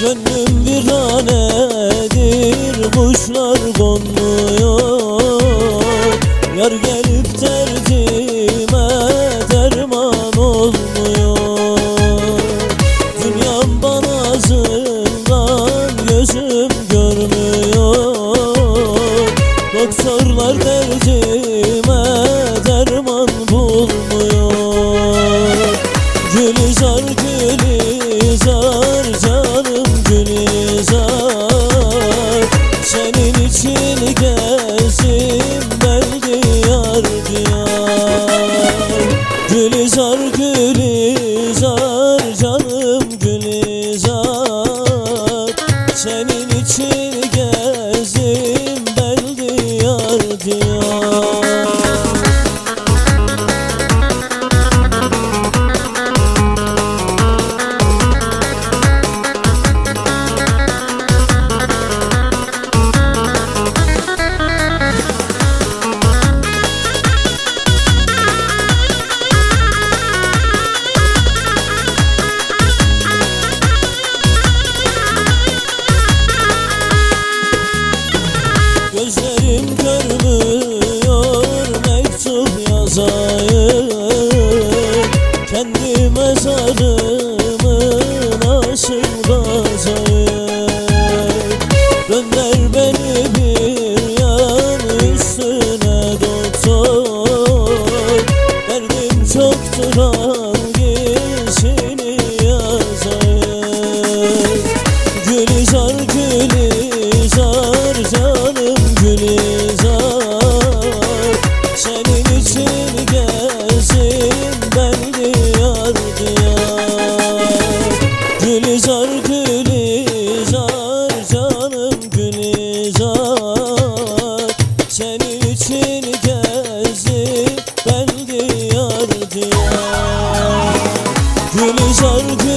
Gönlüm viranedir kuşlar konmuyor Yar gelip derdime derman olmuyor. Dünyam bana zindan gözüm görmüyor. Doktorlar derdime derman gözüm döndü yar diyar. Gülizar gülizar canım Senin için gezdim ben diyar diyar. Gülizar canım Gülizar Senin için gezdim ben diyar diyar. Gülizar Gülizar